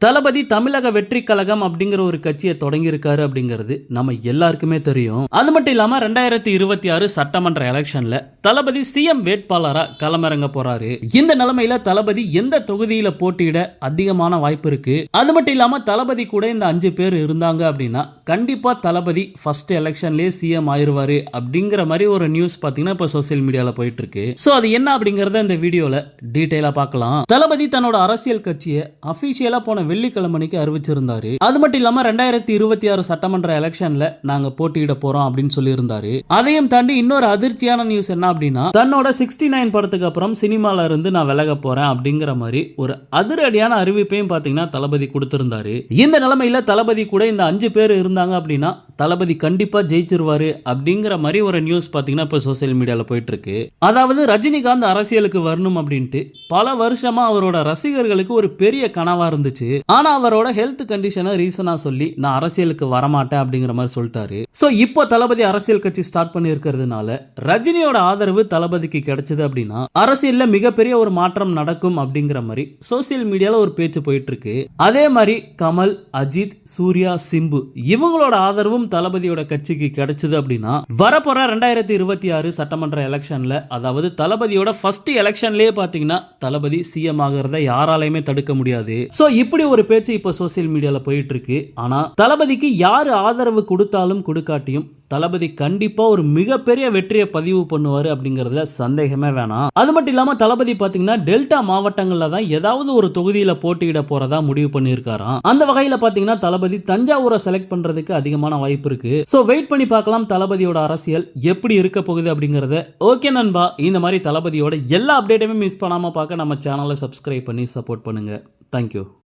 தளபதி தமிழக வெற்றி கழகம் அப்படிங்கிற ஒரு கட்சியை தொடங்கியிருக்காரு அப்படிங்கிறது நம்ம எல்லாருக்குமே தெரியும். அது மட்டும் இல்லாம ரெண்டாயிரத்தி இருபத்தி ஆறு சட்டமன்ற எலெக்ஷன்ல தளபதி சிஎம் வேட்பாளரா களமிறங்க போறாரு. இந்த நிலைமையில தளபதி எந்த தொகுதியில போட்டியிட அதிகமான வாய்ப்பு இருக்கு? அது மட்டும் இல்லாம தளபதி கூட இந்த அஞ்சு பேர் இருந்தாங்க அப்படின்னா கண்டிப்பா தளபதி ஃபர்ஸ்ட் எலெக்ஷன்லயே சிஎம் ஆயிருவாரு அப்படிங்கிற மாதிரி ஒரு நியூஸ் பாத்தீங்கன்னா இப்ப சோசியல் மீடியால போயிட்டு இருக்கு சோ அது என்ன அப்படிங்கறத இந்த வீடியோல டீடைலா பார்க்கலாம். தளபதி தன்னோட அரசியல் கட்சியை அபிஷியலா போன வெள்ளிக்கிழமைக்கு அறிவிச்சிருந்தாரு. அது மட்டும் இல்லாம ரெண்டாயிரத்தி இருபத்தி ஆறு சட்டமன்ற எலெக்ஷன்ல நாங்க போட்டியிட போறோம் அப்படின்னு சொல்லியிருந்தாரு. அதையும் தாண்டி இன்னொரு அதிர்ச்சியான நியூஸ் என்ன அப்படின்னா தன்னோட சிக்ஸ்டி நைன் படத்துக்கு அப்புறம் சினிமால இருந்து நான் விலக போறேன் அப்படிங்கிற மாதிரி ஒரு அதிரடியான அறிவிப்பையும் பாத்தீங்கன்னா தளபதி கொடுத்திருந்தாரு. இந்த நிலைமையில தளபதி கூட இந்த அஞ்சு பேர் இருந்தாங்க அப்படின்னா தளபதி கண்டிப்பா ஜெயிச்சிருவாரு அப்படிங்கிற மாதிரி ஒரு நியூஸ் பாத்தீங்கன்னா இப்ப சோசியல் மீடியால போயிட்டு இருக்கு அதாவது ரஜினிகாந்த் அரசியலுக்கு வரணும் அப்படின்ட்டு பல வருஷமா அவரோட ரசிகர்களுக்கு ஒரு பெரிய கனவா இருந்துச்சு. ஆனா அவரோட ஹெல்த் கண்டிஷனை ரீசனா சொல்லி நான் அரசியலுக்கு வரமாட்டேன் அப்படிங்கிற மாதிரி சொல்லிட்டாரு. சோ இப்போ தளபதி அரசியல் கட்சி ஸ்டார்ட் பண்ணி இருக்கிறதுனால ரஜினியோட ஆதரவு தளபதிக்கு கிடைச்சது அப்படின்னா அரசியல்ல மிகப்பெரிய ஒரு மாற்றம் நடக்கும் அப்படிங்கிற மாதிரி சோசியல் மீடியால ஒரு பேச்சு போயிட்டு இருக்கு அதே மாதிரி கமல் அஜித் சூர்யா சிம்பு இவங்களோட ஆதரவும் தளபதியோட கட்சிக்கு கிடைச்சது அப்படின்னா வரப்போற ரெண்டாயிரத்தி இருபத்தி ஆறு சட்டமன்ற எலெக்ஷன்ல அதாவது தளபதியோட ஃபர்ஸ்ட் எலெக்ஷன்லயே பாத்தீங்கன்னா தளபதி சிஎம் ஆகிறத யாராலையுமே தடுக்க முடியாது. சோ இப்படி ஒரு பேச்சு இப்ப சோசியல் மீடியால போயிட்டு இருக்கு. ஆனா தளபதிக்கு யாரு ஆதரவு கொடுத்தாலும் கொடுக்காட்டியும் தளபதி கண்டிப்பா ஒரு மிகப்பெரிய வெற்றியை பதிவு பண்ணுவாரு அப்படிங்கறதுல சந்தேகமே வேணாம். அது மட்டும் இல்லாம தளபதி பாத்தீங்கன்னா டெல்டா மாவட்டங்கள்ல தான் ஏதாவது ஒரு தொகுதியில போட்டியிட போறதா முடிவு பண்ணியிருக்காராம். அந்த வகையில பாத்தீங்கன்னா தளபதி தஞ்சாவூரை செலக்ட் பண்றதுக்கு அதிகமான வாய்ப்பு இருக்கு. சோ வெயிட் பண்ணி பார்க்கலாம் தளபதியோட அரசியல் எப்படி இருக்க போகுது அப்படிங்கறத. ஓகே நண்பா இந்த மாதிரி தளபதியோட எல்லா அப்டேட்டுமே மிஸ் பண்ணாம பார்க்க நம்ம சேனலை சப்ஸ்கிரைப் பண்ணி சப்போர்ட் பண்ணுங்க. தேங்க்யூ